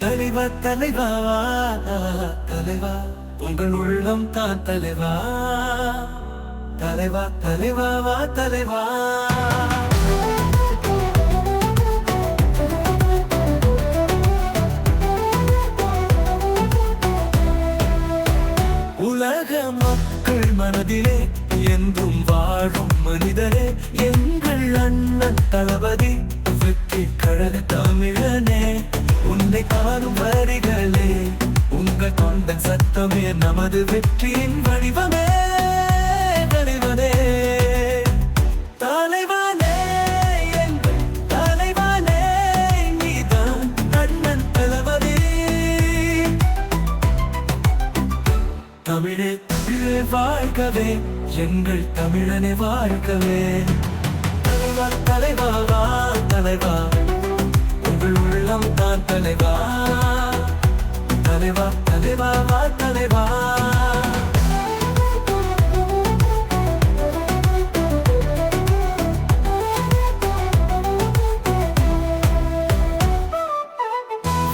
தலைவா தலைவா தலைவா. உங்கள் உள்ளம் தான் தலைவா. தலைவா தலைவா வா தலைவா. உலக மக்கள் மனதிலே என்றும் வாழும் மனிதரே எங்கள் அண்ணன் தளபதி வெற்றி கழக தமிழனே. தந்தை காணும் வரிகளே உங்கள் தொண்டன் சத்தமே நமது வெற்றியின் வடிவமே வடிவனே தலைவனே எங்கள் தலைவனே நீதான் அண்ணன் தளபதி. தமிழே தமிழே வாழ்கவே எங்கள் தமிழனை வாழ்கவே. தலைவா தலைவா தலைவா. தலைவா தலைவா தலைவா வா தலைவா.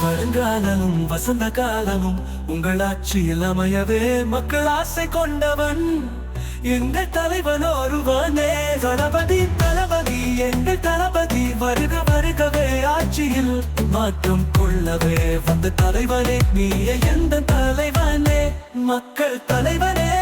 வருங்காலமும் வசந்த காலமும் உங்கள் ஆட்சியில் அமையவே மக்கள் ஆசை கொண்டவன். எங்கள் தலைவன் ஒருவனே கணபதி தளபதி எங்கள் தளபதி வருக வருகவே ஆட்சியில் மாற்றம் கொள்ளவே வந்த தலைவனே நீ எந்த தலைவனே? மக்கள் தலைவனே.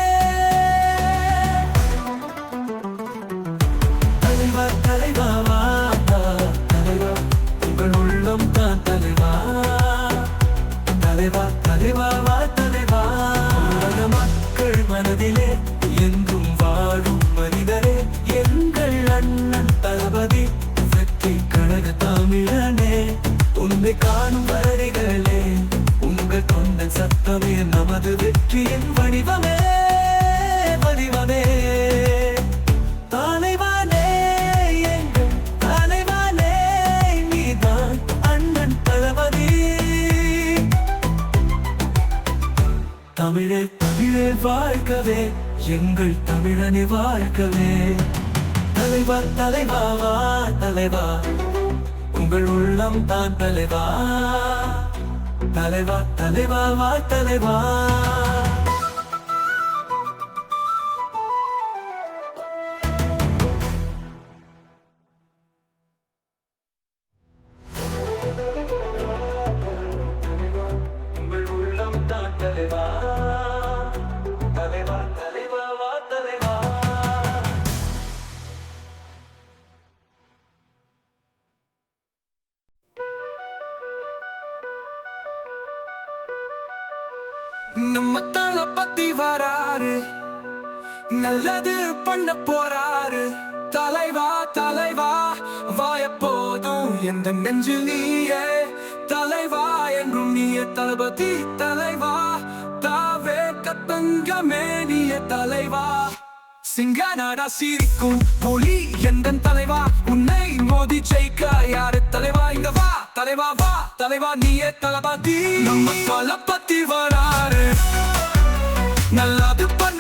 தமிழே தமிழே வாழ்க்கவே எங்கள் தமிழனை வாழ்க்கவே. தலைவா தலைவாவா தலைவா. உங்கள் உள்ளம் தான் தலைவா. தலைவா தலைவாவா தலைவா. பண்ண போறாரு? தலைவா தலைவா வாய போதும். எந்த நெஞ்சில் நீயே? தலைவா என்றும் நீய தளபதி தலைவா. தாவே கத்தங்கமே நீயே தலைவா. சிங்கநாடா சிரிக்கும் புலி எந்த தலைவா? உன்னை மோதி ஜெயிக்க யாரு தலைவா? இங்க வா தலைவா வா. தலைவா நீயே தளபதி. நம்ம தளபதி வராரு. நல்லது பண்ண.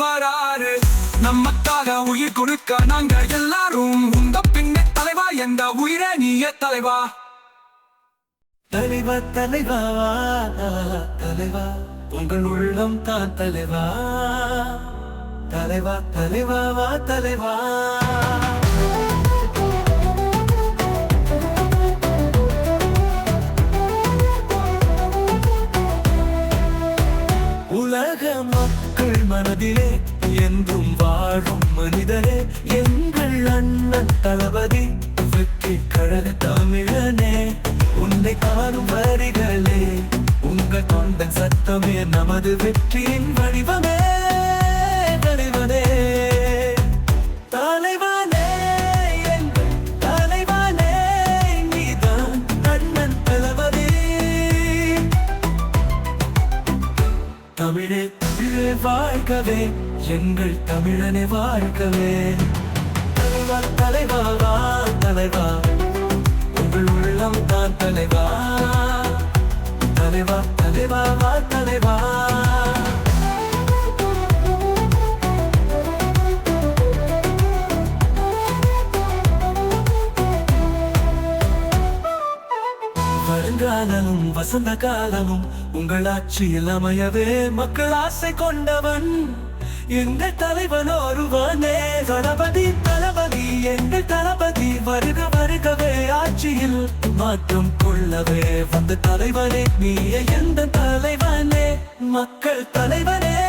வராரு நமக்காக உயிர் கொடுக்க நாங்க எல்லாரும் உங்க பின்ன தலைவா எந்த உயிர நீய தலைவா. தலைவா தலைவா தலைவா உங்கள் உள்ளம் தான் தலைவா. தலைவா தலைவாவா தலைவா. உலக மக்கள் மனதிலே என்றும் வாழும் மனிதரே எங்கள் அண்ணன் தளபதி வெற்றி கழக தமிழனே. உன்னை காணும் வரிகளே உங்கள் தொண்டன் சத்தமே நமது வெற்றியின் வடிவமே. வாழ்க்கவே எங்கள் தமிழனை வாழ்க்கவே. தலைவா தலைவா வா தலைவா. உங்கள் உள்ளம் தான் தலைவா. தலைவா தலைவா வா தலைவா. வருங்காலமும் வசந்த காலமும் உங்கள் ஆட்சியில் அமையவே மக்கள் ஆசை கொண்டவன். எங்கள் தலைவன் ஒருவனே தளபதி தளபதி எங்கள் தளபதி வருக வருகவே ஆட்சியில் மாற்றம் கொள்ளவே வந்த தலைவனே நீயே எந்த தலைவனே மக்கள் தலைவனே.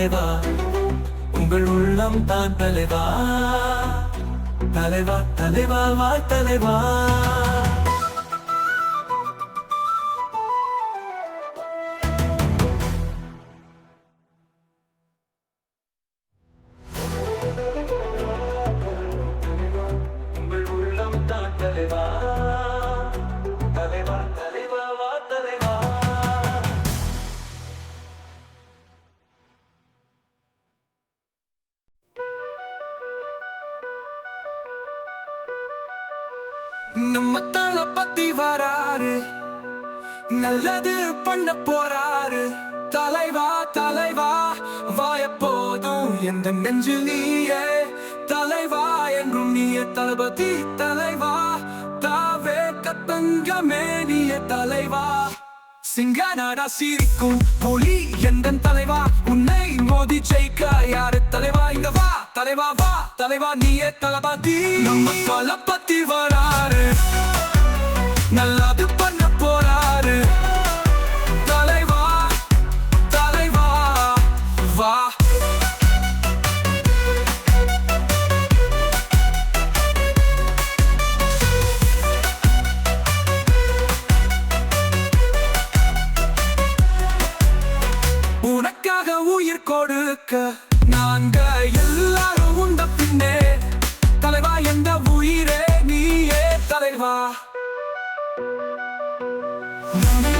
தலைவா. உங்கள் உள்ளம் தான் தலைவா. தலைவா தலைவா வா தலைவா. நம்ம பத்தி வராரு. நல்லது பண்ண போறாரு. தலைவா தலைவா வாய போதும். எந்த நெஞ்சு நீயே தலைவா என்றும் நீய தளபதி தலைவா. தாவே கத்தங்கமே நீயே தலைவா. சிங்கநாடா சிரிக்கும். புலி எந்த தலைவா? உன்னை மோதி ஜெயிக்க யாரு தலைவா? இங்க வா தலைவா வா. தலைவா நீயே தளபதி. நம்ம தளபதி வராரு நல்லது பண்ண நம்ம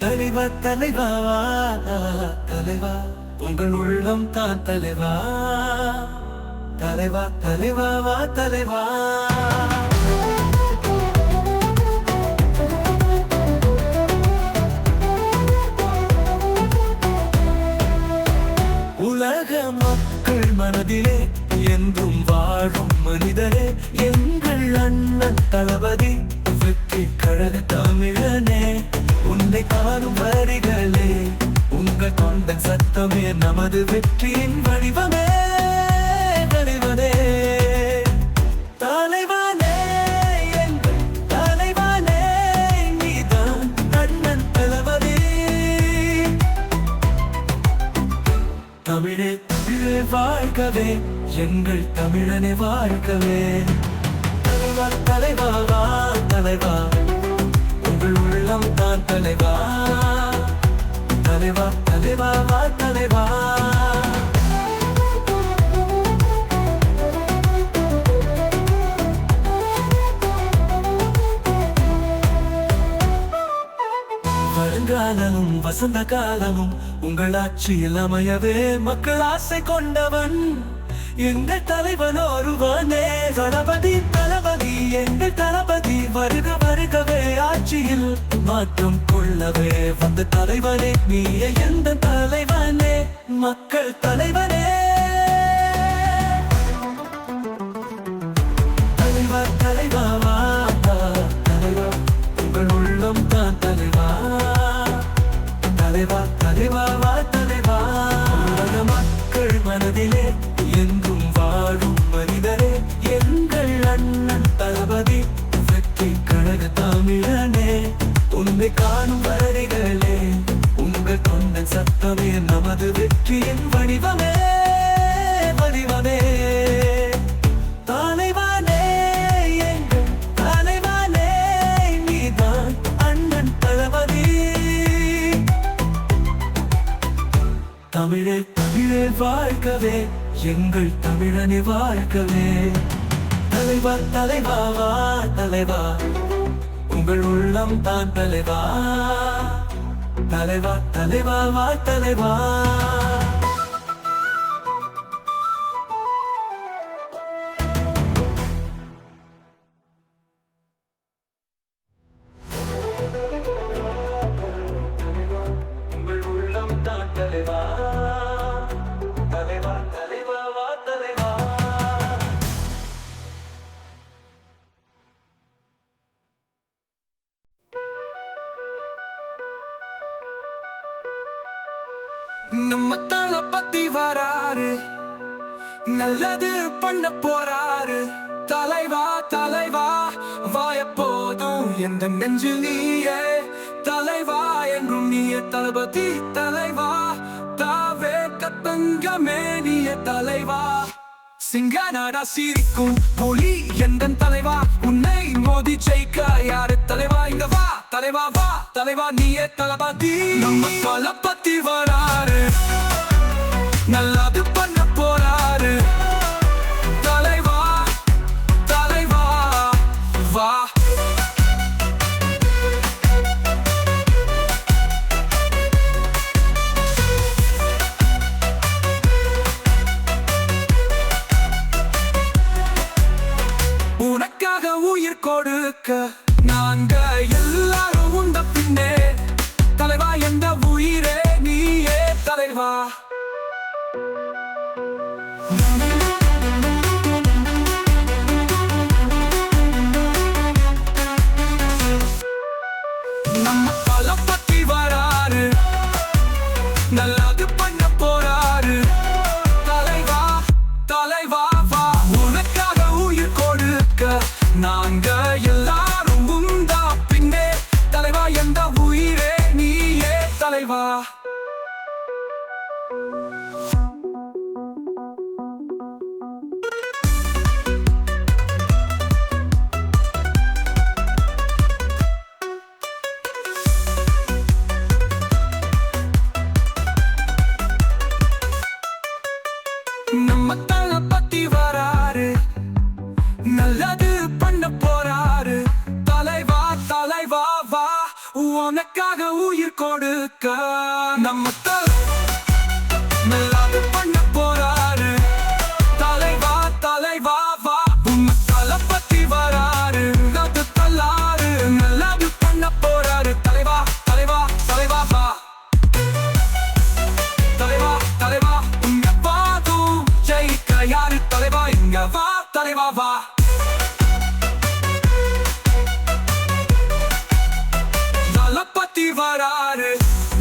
தலைவா தலைவா தலைவா. உங்கள் உள்ளம் தான் தலைவா. தலைவா தலைவா வா தலைவா. உலக மக்கள் மனதிலே என்றும் வாழும் மனிதரே எங்கள் அண்ணன் தளபதி வெற்றி கழக தமிழனே. உன்னை காணும் வரிகளே உங்கள் தொண்டன் சத்தமே நமது வெற்றியின் வடிவமே வடிவனே தலைவனே எங்கள் தலைவனே நீதான் அண்ணன் தளபதி. தமிழே தமிழே வாழ்கவே எங்கள் தமிழனை வாழ்கவே வசந்த காலமும் உங்கள் ஆட்சியில் அமையவே மக்கள் ஆசை கொண்டவன். எங்கள் தலைவன் ஒருவனே தளபதி தளபதி எங்கள் தளபதி வருக வருகவே ஆட்சியில் மாற்றம் கொள்ளவே வந்த தலைவனே நீயே எந்த தலைவனே மக்கள் தலைவனே. தமிழே தமிழே வாழ்க்கவே எங்கள் தமிழனை வாழ்க்கவே. தலைவா தலைவாவா தலைவா. உங்கள் உள்ளம் தான் தலைவா. தலைவா தலைவாவா தலைவா. நல்லது பண்ண போறாரு? தலைவா தலைவா வாய போதும். எந்த நெஞ்சு நீயே? தலைவா என்றும் நீய தளபதி தலைவா. தாவே கத்தங்கமே நீயே தலைவா. சிங்கநாடா சிரிக்கும் புலி எந்த தலைவா? உன்னை மோதி ஜெயிக்க யாரு தலைவா? இங்க வா தலைவா வா. தலைவா நீயே தளபதி. நம்ம தளபதி வராரு. நல்லது பண்ண. Nanga. girl.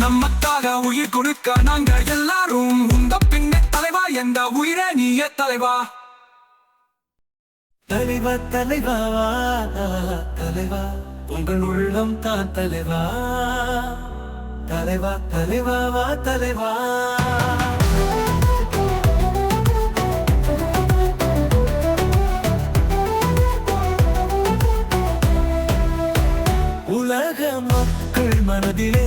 நம்மத்தாக உயிர் கொடுக்க நாங்க எல்லாரும் உந்த பின்ன தலைவா எந்த உயிரே நீய தலைவா. தலைவா தலைவா தலைவா. உங்கள் உள்ளம் தான் தலைவா. தலைவா தலைவாவா தலைவா. உலக மக்கள் மனதிலே